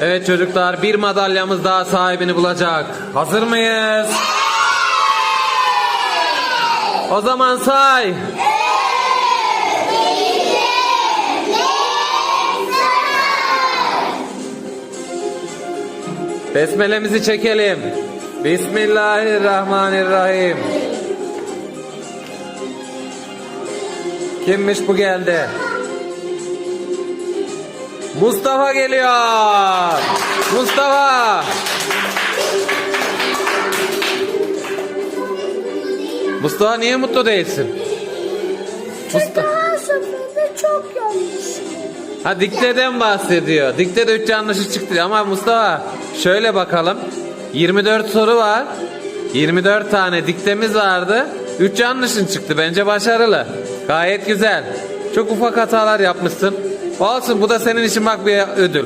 Evet çocuklar bir madalyamız daha sahibini bulacak. Hazır mıyız? O zaman say. Besmelemizi çekelim. Bismillahirrahmanirrahim. Kimmiş bu geldi? Mustafa geliyor. Mustafa. Mustafa niye mutlu değilsin? Mustafa. Her seferinde çok yanlış. Ha dikteden bahsediyor. Diktede 3 yanlışı çıktı ama Mustafa şöyle bakalım. 24 soru var. 24 tane diktemiz vardı. 3 yanlışın çıktı. Bence başarılı. Gayet güzel. Çok ufak hatalar yapmışsın. Olsun bu da senin için bak bir ödül.